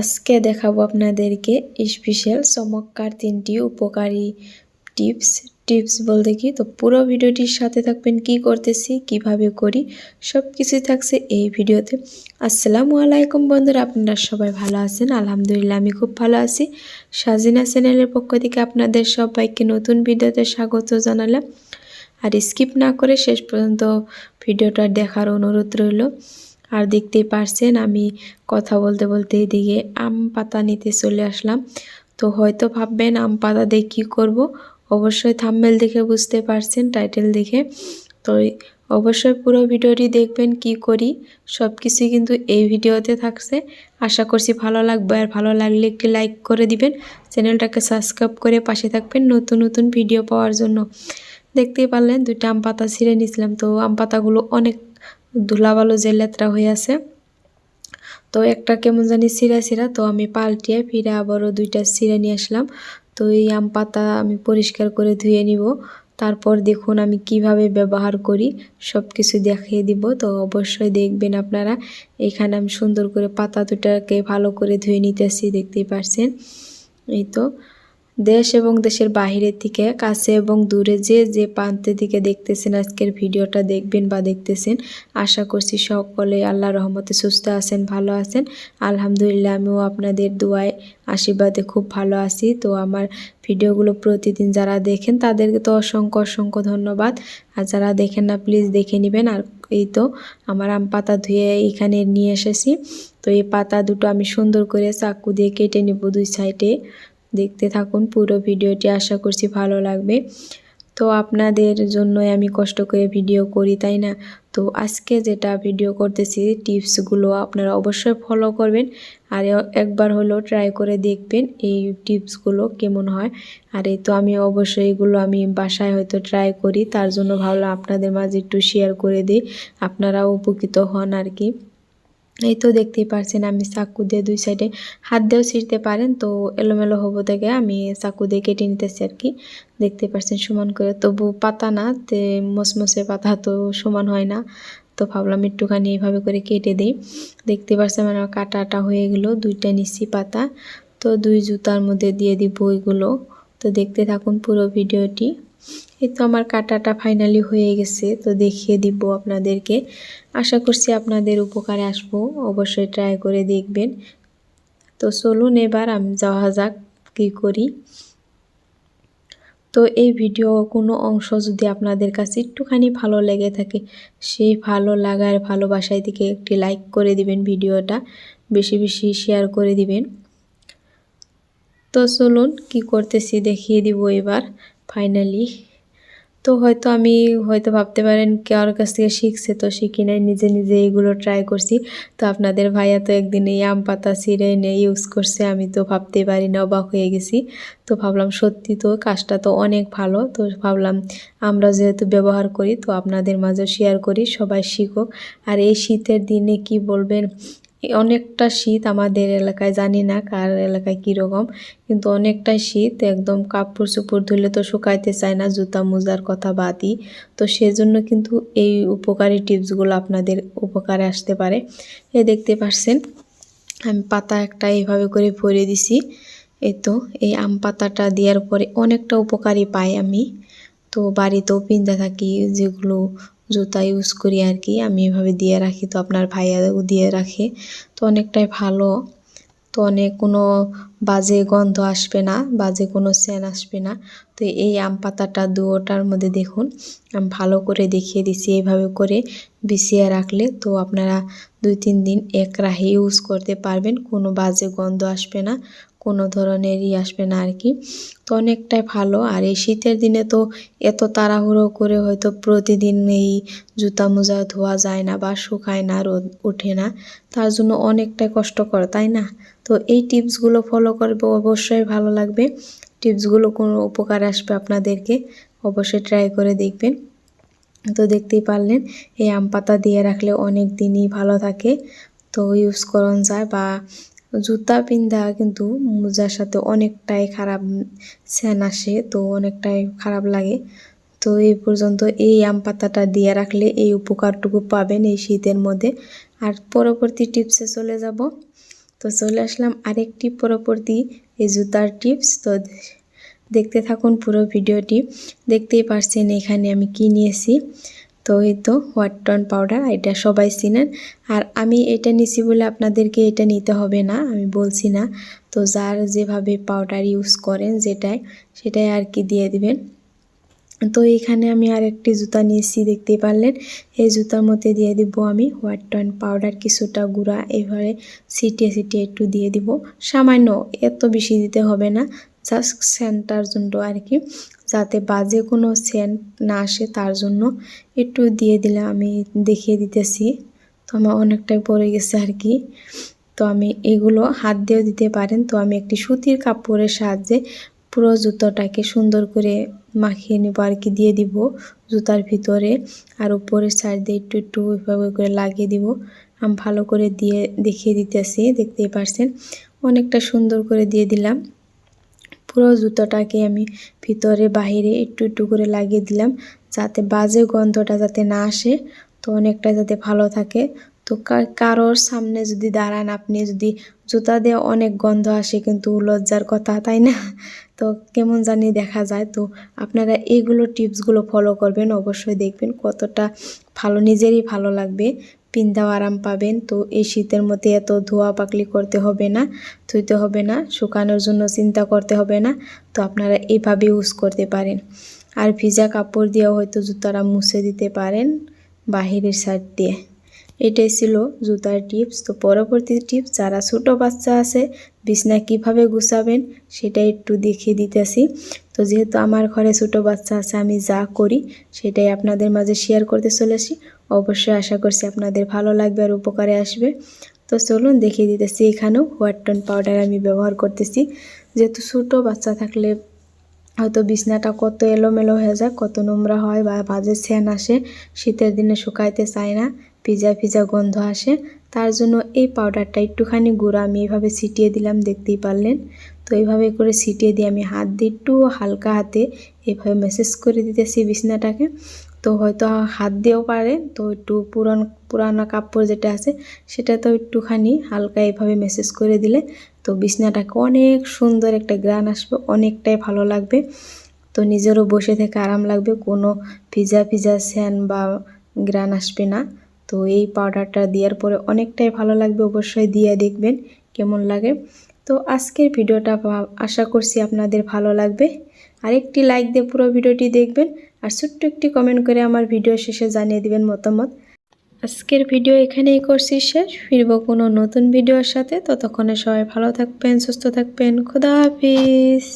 আজকে দেখাবো আপনাদেরকে স্পেশাল চমৎকার তিনটি উপকারী টিপস টিপস বলতে কি? তো পুরো ভিডিওটির সাথে থাকবেন, কি করতেছি, কীভাবে করি সব কিছুই থাকছে এই ভিডিওতে। আসসালামু আলাইকুম বন্ধুরা, আপনারা সবাই ভালো আছেন? আলহামদুলিল্লাহ, আমি খুব ভালো আছি। সাজিনা চ্যানেলের পক্ষ থেকে আপনাদের সবাইকে নতুন ভিডিওতে স্বাগত জানালাম। আর স্কিপ না করে শেষ পর্যন্ত ভিডিওটা দেখার অনুরোধ রইল। আর দেখতেই পারছেন, আমি কথা বলতে বলতে এদিকে আম পাতা নিতে চলে আসলাম। তো হয়তো ভাববেন, আম পাতা দিয়ে কী করব? অবশ্যই থাম্বেল দেখে বুঝতে পারছেন টাইটেল দেখে। তো অবশ্যই পুরো ভিডিওটি দেখবেন, কি করি? সব কিছুই কিন্তু এই ভিডিওতে থাকছে। আশা করছি ভালো লাগবে, আর ভালো লাগলে একটি লাইক করে দিবেন। চ্যানেলটাকে সাবস্ক্রাইব করে পাশে থাকবেন নতুন নতুন ভিডিও পাওয়ার জন্য। দেখতেই পারলেন, দুইটা আম পাতা ছিঁড়ে নিয়েছিলাম। তো আম পাতাগুলো অনেক ধুলাবালো যে লেত্রা হয়ে আছে। তো একটা কেমন জানি সিরা সিরা তো আমি পাল্টিয়ে ফিরে আবারও দুইটা সিরা নিয়ে আসলাম। তো এই আম পাতা আমি পরিষ্কার করে ধুয়ে নিব। তারপর দেখুন আমি কীভাবে ব্যবহার করি সব কিছু দেখিয়ে দিব। তো অবশ্যই দেখবেন আপনারা, এখানে আমি সুন্দর করে পাতা দুটাকে ভালো করে ধুয়ে নিতেছি, দেখতেই পারছেন। এই তো। দেশ এবং দেশের বাহিরের থেকে কাছে এবং দূরে যে যে প্রান্তের দিকে দেখতেছেন, আজকের ভিডিওটা দেখবেন বা দেখতেছেন, আশা করছি সকলে আল্লাহ রহমতে সুস্থ আছেন, ভালো আছেন। আলহামদুলিল্লাহ, আমিও আপনাদের দোয়ায়, আশীর্বাদে খুব ভালো আছি। তো আমার ভিডিওগুলো প্রতিদিন যারা দেখেন, তাদেরকে তো অসংখ্য অসংখ্য ধন্যবাদ। আর যারা দেখেন না প্লিজ দেখে নেবেন। আর এই তো আমার আম পাতা ধুয়ে এখানে নিয়ে এসেছি। তো এই পাতা দুটো আমি সুন্দর করে চাকু দিয়ে কেটে নেব দুই সাইডে দেখতে থাকুন। পুরো ভিডিওটি আশা করছি ভালো লাগবে। তো আপনাদের জন্যই আমি কষ্ট করে ভিডিও করি, তাই না? তো আজকে যেটা ভিডিও করতেছি, টিপসগুলো আপনারা অবশ্যই ফলো করবেন। আর একবার হলেও ট্রাই করে দেখবেন এই টিপসগুলো কেমন হয়। আর এই তো আমি অবশ্যই এগুলো আমি বাসায় হয়তো ট্রাই করি, তার জন্য ভাবলাম আপনাদের মাঝে একটু শেয়ার করে দিই। আপনারাও উপকৃত হন আর কি। এই তো দেখতেই পারছেন, আমি চাকু দিয়ে দুই সাইডে হাত দিয়েও ছিঁড়তে পারেন, তো এলোমেলো হব থেকে আমি চাকু দিয়ে কেটে নিতেছি আর কি। দেখতে পারছেন সমান করে, তবু পাতা না, তে মসমসে পাতা তো সমান হয় না, তো ভাবলাম একটুখানি এইভাবে করে কেটে দিই। দেখতে পাচ্ছেন আমার কাটাটা হয়ে গেলো, দুইটা নিচ্ছি পাতা, তো দুই জুতার মধ্যে দিয়ে দিব ওইগুলো তো দেখতে থাকুন পুরো ভিডিওটি। এই তো আমার কাটাটা ফাইনালি হয়ে গেছে, তো দেখিয়ে দিব আপনাদেরকে। আশা করছি আপনাদের উপকারে আসব, অবশ্যই ট্রাই করে দেখবেন। তো চলুন এবার আমি, যাওয়া যাক কী করি। তো এই ভিডিও কোনো অংশ যদি আপনাদের কাছে একটুখানি ভালো লেগে থাকে, সেই ভালো লাগার ভালোবাসায় দিকে একটি লাইক করে দিবেন ভিডিওটা, বেশি বেশি শেয়ার করে দিবেন। তো চলুন কি করতেছি দেখিয়ে দিব এবার। ফাইনালি তো হয়তো আমি হয়তো ভাবতে পারেন কারোর কাছ থেকে শিখছে, তো শিখি নাই নিজে নিজে এইগুলো ট্রাই করছি। তো আপনাদের ভাইয়া তো একদিন এই আম পাতা ছিঁড়ে এনে ইউজ করছে, আমি তো ভাবতে পারি না, অবাক হয়ে গেছি। তো ভাবলাম সত্যি তো কাজটা তো অনেক ভালো, তো ভাবলাম আমরা যেহেতু ব্যবহার করি, তো আপনাদের মাঝে শেয়ার করি, সবাই শিখুক। আর এই শীতের দিনে কি বলবেন অনেকটা শীত আমাদের এলাকায়, জানি না কার এলাকায় কীরকম, কিন্তু অনেকটাই শীত, একদম কাপড় চুপড় ধুলে তো শুকাইতে চায় না, জুতা মোজার কথা বাদই। তো সেজন্য কিন্তু এই উপকারী টিপসগুলো আপনাদের উপকারে আসতে পারে। এ দেখতে পাচ্ছেন আমি পাতা একটা এইভাবে করে ভরে দিছি। এই তো, এই আম পাতাটা দেওয়ার পরে অনেকটা উপকারী পাই আমি। তো বাড়িতেও পিনতে থাকি যেগুলো জুতা ইউজ করি আর কি আমি এভাবে দিয়ে রাখি তো আপনার ভাইয়াও দিয়ে রাখে। তো অনেকটাই ভালো। তো অনেক কোনো বাজে গন্ধ আসবে না, বাজে কোনো সেন আসবে না। তো এই আম পাতাটা দুয়োটার মধ্যে দেখুন, আমি ভালো করে দেখিয়ে দিছি। এইভাবে করে বিছিয়ে রাখলে তো আপনারা দুই তিন দিন এক রাহে ইউজ করতে পারবেন, কোনো বাজে গন্ধ আসবে না। কোনো ধরনেরই আসবে না আর কি। তো অনেকটাই ভালো। আর এই শীতের দিনে তো এত তাড়াহুড়ো করে হয়তো প্রতিদিন এই জুতা মোজা ধোয়া যায় না বা শুকায় না, রোদ ওঠে না। তার জন্য অনেকটাই কষ্টকর, তাই না? তো এই টিপসগুলো ফলো করবে, অবশ্যই ভালো লাগবে। টিপসগুলো কোনো উপকার আসবে আপনাদেরকে, অবশ্যই ট্রাই করে দেখবেন। তো দেখতেই পারলেন, এই আম পাতা দিয়ে রাখলে অনেক দিনই ভালো থাকে। তো ইউজ করন যায় বা জুতা পিন্ধা কিন্তু মোজার সাথে অনেকটাই খারাপ সেন আসে, তো অনেকটাই খারাপ লাগে। তো এই পর্যন্ত এই আম পাতাটা দিয়ে রাখলে এই উপকারটুকু পাবেন এই শীতের মধ্যে। আর পরবর্তী টিপসে চলে যাব। তো চলে আসলাম আরেকটি পরবর্তী এই জুতার টিপস। তো দেখতে থাকুন পুরো ভিডিওটি। দেখতেই পারছেন এখানে আমি কি নিয়েছি। তো এই তো হোয়াটটন পাউডার এটা সবাই চিনেন। আর আমি এটা নিছি বলে আপনাদেরকে এটা নিতে হবে না, আমি বলছি না। তো যার যেভাবে পাউডার ইউজ করেন যেটাই, সেটাই আর কি দিয়ে দিবেন। তো এখানে আমি আর একটি জুতা নিয়েছি দেখতে পারলেন। এই জুতার মধ্যে দিয়ে দিব আমি হোয়াইট টন পাউডার কিছুটা গুঁড়া, এভাবে ছিটিয়ে ছিটিয়ে একটু দিয়ে দিব। সামান্য, এত বেশি দিতে হবে না। জাস্ট সেন্টার জন্য আর কি, যাতে বাজে কোনো সেন্ট না আসে তার জন্য। একটু দিয়ে দিলে আমি দেখিয়ে দিতেছি। তো আমার অনেকটাই পড়ে গেছে আর কি। তো আমি এগুলো হাত দিয়েও দিতে পারেন। তো আমি একটি সুতির কাপড়ের সাহায্যে পুরো জুতোটাকে সুন্দর করে মাখিয়ে নেব আর কি, দিয়ে দিব জুতার ভিতরে। আর উপরের সাইড দিয়ে একটু একটু এভাবে করে লাগিয়ে দিব। আমি ভালো করে দিয়ে দেখিয়ে দিতেছি, দেখতেই পারছেন। অনেকটা সুন্দর করে দিয়ে দিলাম। পুরো জুতোটাকে আমি ভিতরে, বাহিরে একটু একটু করে লাগিয়ে দিলাম যাতে বাজে গন্ধটা যাতে না আসে, তো অনেকটা যাতে ভালো থাকে। তো কারোর সামনে যদি দাঁড়ান, আপনি যদি জুতা দিয়ে অনেক গন্ধ আসে কিন্তু লজ্জার কথা, তাই না? তো কেমন জানি দেখা যায়। তো আপনারা এইগুলো টিপসগুলো ফলো করবেন, অবশ্যই দেখবেন কতটা ভালো, নিজেরই ভালো লাগবে। পিন্দাও আরাম পাবেন। তো এই শীতের মধ্যে এত ধোয়া পাকলি করতে হবে না, ধুইতে হবে না, শুকানোর জন্য চিন্তা করতে হবে না। তো আপনারা এইভাবে ইউজ করতে পারেন। আর ভিজা কাপড় দিয়েও হয়তো জুতারা মুছে দিতে পারেন বাহিরের সাইড দিয়ে। এটাই ছিল জুতার টিপস। তো পরবর্তী টিপস, যারা ছোটো বাচ্চা আছে, বিছনা কীভাবে গুছাবেন, সেটা একটু দেখিয়ে দিতেছি। তো যেহেতু আমার ঘরে ছোটো বাচ্চা আছে, আমি যা করি সেটাই আপনাদের মাঝে শেয়ার করতে চলেছি। অবশ্যই আশা করছি আপনাদের ভালো লাগবে আর উপকারে আসবে। তো চলুন দেখিয়ে দিতেছি এখানেও হোয়াটটন পাউডার আমি ব্যবহার করতেছি। যেহেতু ছোটো বাচ্চা থাকলে হয়তো বিছনাটা কত এলোমেলো হয়ে যায়, কত নোংরা হয় বা বাজে সেন আসে, শীতের দিনে শুকাইতে চায় না, ভিজা ভিজা গন্ধ আসে। তার জন্য এই পাউডারটা একটুখানি গুঁড়া আমি এইভাবে ছিটিয়ে দিলাম, দেখতেই পারলেন। তো এইভাবে করে সিটিয়ে দিয়ে আমি হাত দিয়ে একটু হালকা হাতে এভাবে মেসেজ করে দিতেছি বিছনাটাকে। তো হয়তো হাত দিয়েও পারে, তো একটু পুরান, পুরানো কাপড় যেটা আছে সেটা তো একটুখানি হালকা এভাবে মেসেজ করে দিলে তো বিছনাটাকে অনেক সুন্দর একটা গ্রান আসবে, অনেকটাই ভালো লাগবে। তো নিজেরও বসে থেকে আরাম লাগবে, কোনো ভিজা ভিজা স্যান বা গ্রান আসবে না। তো এই পাউডারটা দেওয়ার পরে অনেকটাই ভালো লাগবে, অবশ্যই দিয়ে দেখবেন কেমন লাগে। তো আজকের ভিডিওটা আশা করছি আপনাদের ভালো লাগবে। আরেকটি লাইক দিয়ে পুরো ভিডিওটি দেখবেন আর ছোট্ট একটি কমেন্ট করে আমার ভিডিও শেষে জানিয়ে দিবেন মতামত। আজকের ভিডিও এখানেই করছি শেষ। ফিরব কোনো নতুন ভিডিওর সাথে। ততক্ষণে সবাই ভালো থাকবেন, সুস্থ থাকবেন। খুদা হাফিজ।